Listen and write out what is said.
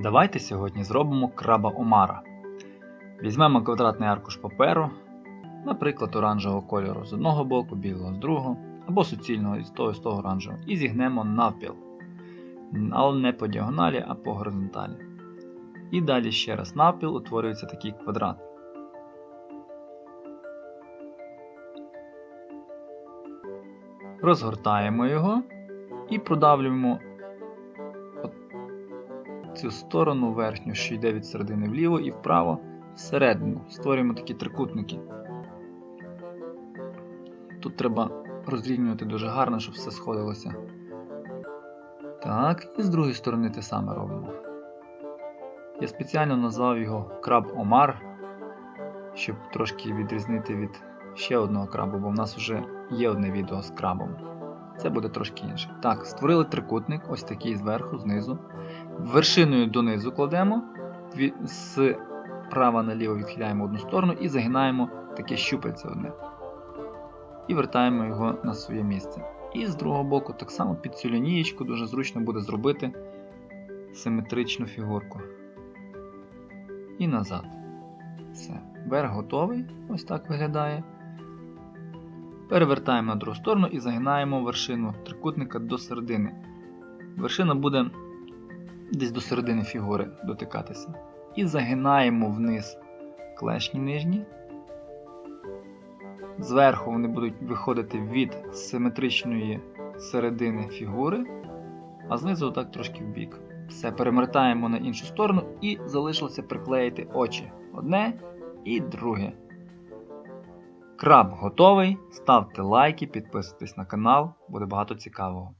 Давайте сьогодні зробимо краба омара. Візьмемо квадратний аркуш паперу, наприклад, оранжевого кольору з одного боку, білого з другого, або суцільного із того і з того оранжевого, і зігнемо навпіл. Але не по діагоналі, а по горизонталі. І далі ще раз навпіл утворюється такий квадрат. Розгортаємо його і продавлюємо цю сторону верхню, що йде від середини вліво і вправо, всередину. Створюємо такі трикутники. Тут треба розрівнювати дуже гарно, щоб все сходилося. Так, і з другої сторони те саме робимо. Я спеціально назвав його краб Омар, щоб трошки відрізнити від ще одного крабу, бо в нас вже є одне відео з крабом. Це буде трошки інше. Так, створили трикутник, ось такий зверху, знизу. Вершиною донизу кладемо, з права наліво відхиляємо одну сторону і загинаємо таке щупальце одне. І вертаємо його на своє місце. І з другого боку, так само під цю лінієчку дуже зручно буде зробити симетричну фігурку. І назад. Все. Верх готовий. Ось так виглядає. Перевертаємо на другу сторону і загинаємо вершину трикутника до середини. Вершина буде десь до середини фігури дотикатися. І загинаємо вниз клешні нижні. Зверху вони будуть виходити від симетричної середини фігури, а знизу отак трошки вбік. Все, перемертаємо на іншу сторону і залишилося приклеїти очі. Одне і друге. Краб готовий. Ставте лайки, підписуйтесь на канал, буде багато цікавого.